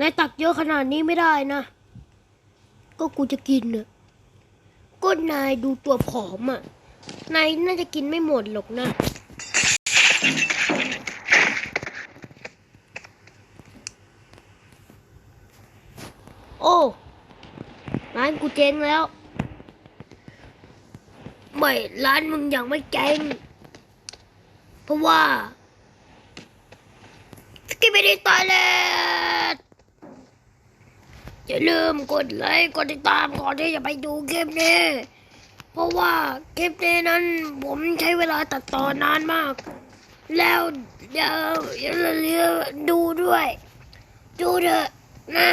นายตักเยอะขนาดนี้ไม่ได้นะ ก็กูจะกินน่ะก็นายดูตัวผอมอะ นายน่าจะกินไม่หมดหรอกนะโอ้ร้านกูเจ๊งแล้ว ไม่ ร้านมึงยังไม่เจ๊งเพราะว่าสกิปไม่ได้ตายแล้ว อย่าลืมกดไลค์กดติดตามก่อนที่จะไปดูคลิปนี้ เพราะว่าคลิปนี้นั้นผมใช้เวลาตัดต่อนานมาก แล้วเดี๋ยวอย่าลืมดูด้วย ดูเถอะนะ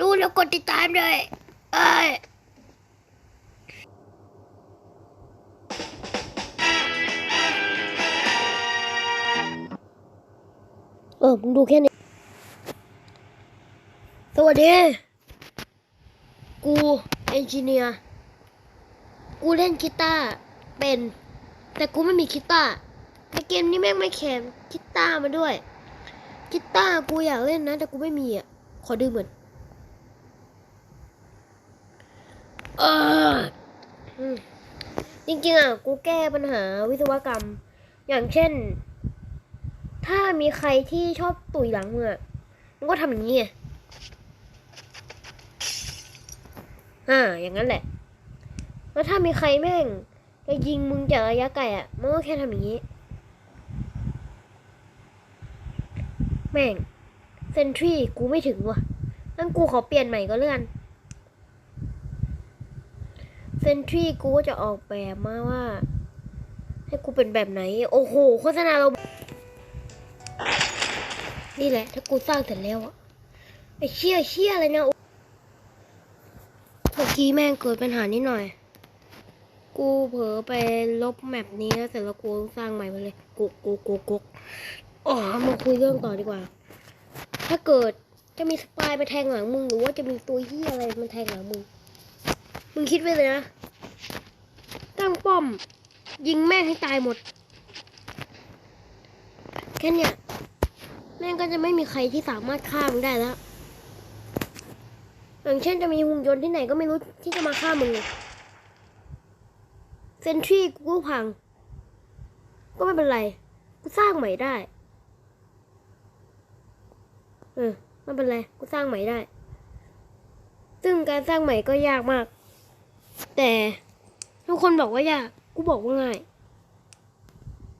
ดูแล้วกดติดตามด้วยเอ้ยเออมึงดูแค่นี้ ดีกูเอนจิเนียร์กูเล่นกีตาร์เป็น แต่กูไม่มีกีตาร์ในเกมนี้แม่งไม่แข็งกีตาร์มาด้วยกีตาร์กูอยากเล่นนะ แต่กูไม่มีอะ ขอดืมเหมือนเออจริงๆอะ กูแก้ปัญหาวิศวกรรม อย่างเช่น ถ้ามีใครที่ชอบตุยหลังมือะมันก็ทำอย่างนี้ไง อ่า อย่างนั้นแหละ แล้วถ้ามีใครแม่งจะยิงมึงจากระยะไกลอะมันก็แค่ทำอย่างนี้ แม่งเซนทรีกูไม่ถึงว่ะงั้นกูขอเปลี่ยนใหม่ก็เลื่อนเซนทรีกูก็จะออกแบบมาว่า ให้กูเป็นแบบไหน โอ้โหโฆษณาเรา นี่แหละ ถ้ากูสร้างเสร็จแล้วอะไอเชี่ยเชี่ยอะไรเนี่ย กี้แม่งเกิดปัญหานิดหน่อย กูเผลอไปลบแมปนี้แล้วเสร็จแล้วกูสร้างใหม่มาเลยกุกกุกกุกกุกอ๋อมาคุยเรื่องต่อดีกว่า ถ้าเกิดจะมีสปายมาแทงหลังมึงหรือว่าจะมีตัวเหี้ยอะไรมาแทงหลังมึง มึงคิดไว้เลยนะ ตั้งป้อม ยิงแม่งให้ตายหมด แค่เนี้ยแม่งก็จะไม่มีใครที่สามารถฆ่ามึงได้แล้ว อย่างเช่นจะมีหุ่นยนต์ที่ไหนก็ไม่รู้ที่จะมาฆ่ามึงเซนทรีกูพัง ก็ไม่เป็นไร กูสร้างใหม่ได้ เออไม่เป็นไร กูสร้างใหม่ได้ ซึ่งการสร้างใหม่ก็ยากมาก แต่ทุกคนบอกว่ายาก กูบอกว่าง่าย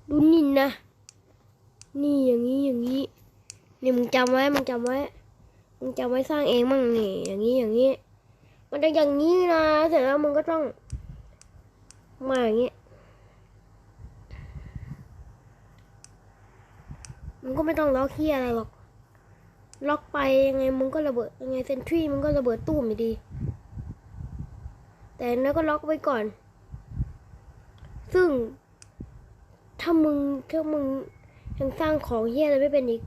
ดูนินนะ นี่อย่างนี้อย่างนี้นี่มึงจำไว้ มึงจำไว้ มึงจำไว้สร้างเองมั่งนี่อย่างนี้อย่างนี้ มันจะอย่างนี้นะเสร็จแล้วมึงก็ต้อง มาอย่างนี้มึงก็ไม่ต้องล็อกเฮียอะไรหรอก ล็อกไปยังไงมึงก็ระเบิดยังไงเซนทรีมึงก็ระเบิดตู้มอยู่ดี แต่นั้นก็ล็อกไว้ก่อน ซึ่ง ถ้ามึงถ้ามึงยังสร้างของเฮียอะไรไม่เป็นอีก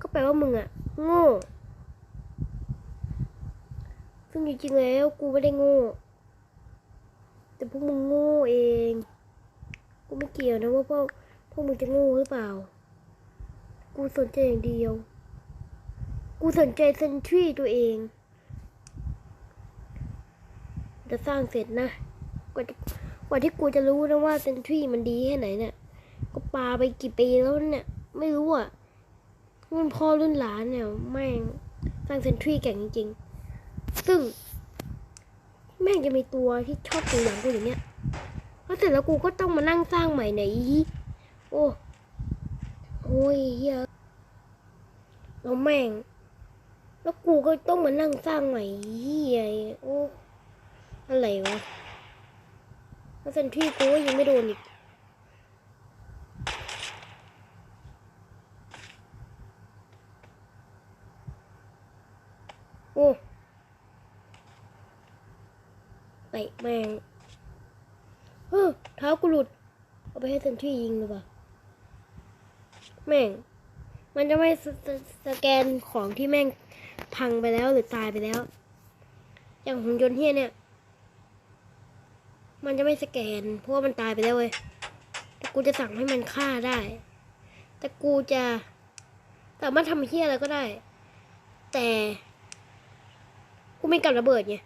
ก็แปลว่ามึงอะโง่ ซึ่งจริงๆแล้วกูไม่ได้โง่ แต่พวกมึงโง่เอง กูไม่เกี่ยวนะว่าพวกพวกมึงจะโง่หรือเปล่า กูสนใจอย่างเดียว กูสนใจเซนทรีตัวเอง จะสร้างเสร็จนะกว่าจะกว่าที่กูจะรู้นะว่าเซนทรีมันดีแค่ไหนเนี่ยก็ปาไปกี่ปีแล้วเนี่ย ไม่รู้อะรุ่นพ่อรุ่นหลานเนี่ยแม่งสร้างเซนทรีแก่งจริงๆ ซึ่ง แม่งจะมีตัวที่ชอบตัวอย่างกูอย่างเนี้ยแล้วเสร็จแล้วกูก็ต้องมานั่งสร้างใหม่ไหนอีโอ้โอ้ยเฮียแล้วแม่ง แล้วกูก็ต้องมานั่งสร้างใหม่เฮียโอ้อะไรวะแล้วเซนทรีกูก็ยังไม่โดนอีกโอ้เตะแม่งเฮ้อเท้ากูหลุด เอาไปให้เซนทรียิงเลยป่ะแม่ง มันจะไม่สสสแกนของที่แม่งพังไปแล้วหรือตายไปแล้ว อย่างหุ่นยนต์เฮียเนี่ย มันจะไม่สแกน เพราะว่ามันตายไปแล้วเว้ย แต่กูจะสั่งให้มันฆ่าได้ แต่กูจะสามารถทำเฮียอะไรก็ได้ แต่ กูไม่กับระเบิดไง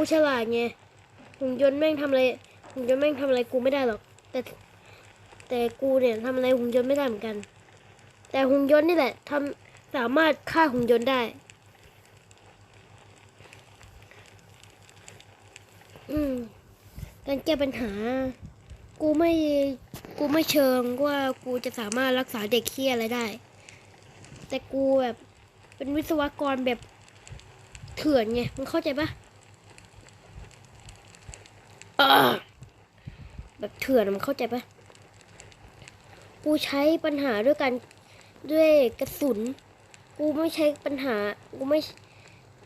กูฉลาดไงหุ่นยนต์แม่งทำอะไรหุ่นยนต์แม่งทำอะไรกูไม่ได้หรอก แต่แต่กูเนี่ยทำอะไรหุ่นยนต์ไม่ได้เหมือนกัน แต่หุ่นยนต์นี่แหละทำสามารถฆ่าหุ่นยนต์ได้ อืมการแก้ปัญหา กูไม่กูไม่เชิงว่ากูจะสามารถรักษาเด็กเคี้ยอะไรได้ แต่กูแบบเป็นวิศวกรแบบเถื่อนไงมึงเข้าใจปะอ่า แบบเถื่อนมึงเข้าใจปะกูใช้ปัญหาด้วยกันด้วยกระสุน กูไม่ใช้ปัญหา กูไม่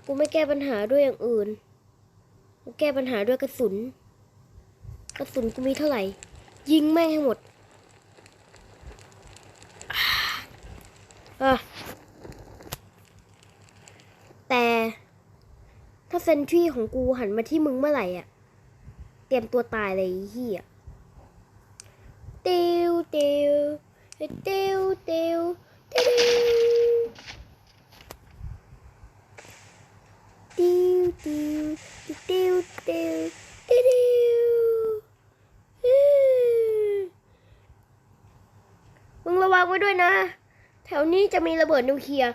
กูไม่แก้ปัญหาด้วยอย่างอื่น กูแก้ปัญหาด้วยกระสุน กระสุนกูมีเท่าไหร่ ยิงแม่งให้หมดอะแต่ถ้าเซนทรีของกูหันมาที่มึงเมื่อไหร่อะ ตรียมตัวตายเลยเฮียเตียวเตียวเตียวเตียวเตียวเตียวเตียวเตียวเตียวเตียวมึงระวังไว้ด้วยนะ แถวนี้จะมีระเบิดนิวเคลียร์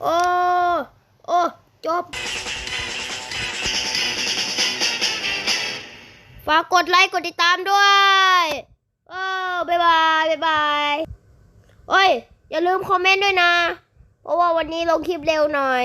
โอ้ โอ้ จบ ฝากกดไลค์กดติดตามด้วยโอ้บ๊ายบายบ๊ายบายโอ้ย อย่าลืมคอมเมนต์ด้วยนะ เพราะว่าวันนี้ลงคลิปเร็วหน่อย